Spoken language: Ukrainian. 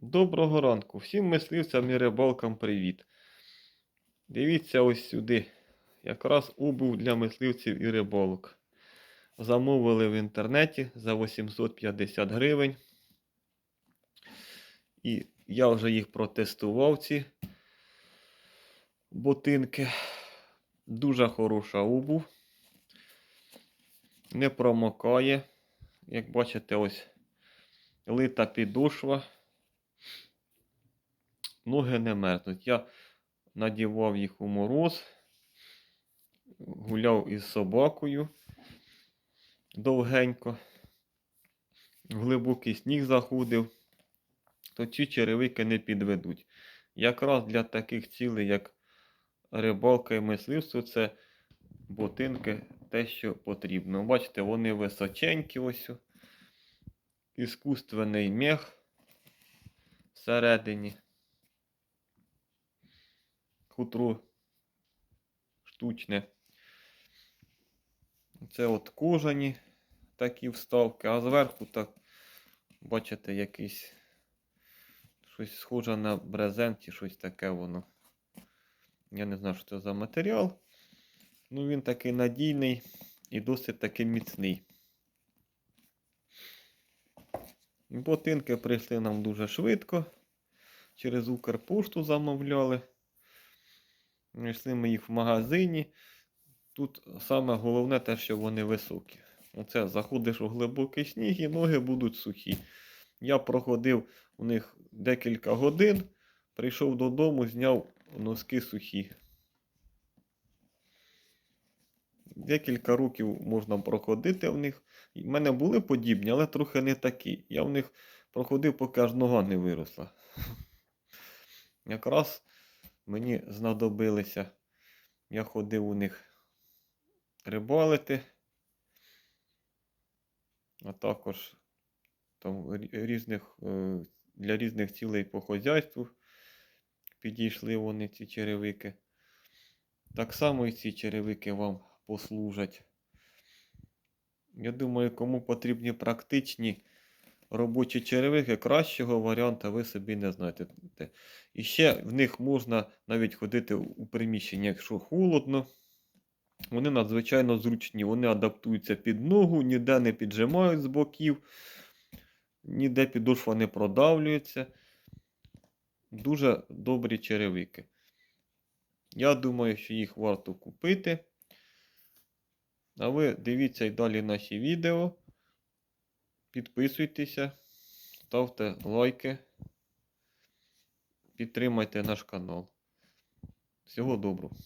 Доброго ранку. Всім мисливцям і рибалкам привіт. Дивіться ось сюди. Якраз обув для мисливців і рибалок. Замовили в інтернеті за 850 гривень. І я вже їх протестував, ці ботинки. Дуже хороша обув. Не промокає. Як бачите, ось лита підошва. Ноги не мерзнуть. Я надівав їх у мороз, гуляв із собакою довгенько, глибокий сніг заходив, то ці черевики не підведуть. Якраз для таких цілей, як рибалка і мисливство, це ботинки те, що потрібно. Бачите, вони височенькі ось. Іскусственний мех всередині хутро штучне. Це от кожані такі вставки, а зверху так, бачите, якийсь щось схоже на брезент чи щось таке воно. Я не знаю, що це за матеріал. Ну він такий надійний і досить таки міцний. Ботинки прийшли нам дуже швидко. Через Укрпошту замовляли. Знайшли ми їх в магазині. Тут саме головне те, що вони високі. Оце заходиш у глибокий сніг і ноги будуть сухі. Я проходив у них декілька годин, прийшов додому, зняв носки сухі. Декілька років можна проходити в них. У мене були подібні, але трохи не такі. Я в них проходив, поки аж нога не виросла. Якраз мені знадобилися. Я ходив у них рибалити, а також там різних, е, для різних цілей по хозяйству підійшли вони ці черевики. Так само і ці черевики вам послужать. Я думаю, кому потрібні практичні робочі черевики, кращого варіанта ви собі не знайдете. І ще в них можна навіть ходити у приміщенні, якщо холодно. Вони надзвичайно зручні. Вони адаптуються під ногу, ніде не піджимають з боків, ніде підошва не продавлюється. Дуже добрі черевики. Я думаю, що їх варто купити. А ви дивіться і далі наші відео. Підписуйтеся, ставте лайки, підтримайте наш канал. Всього доброго.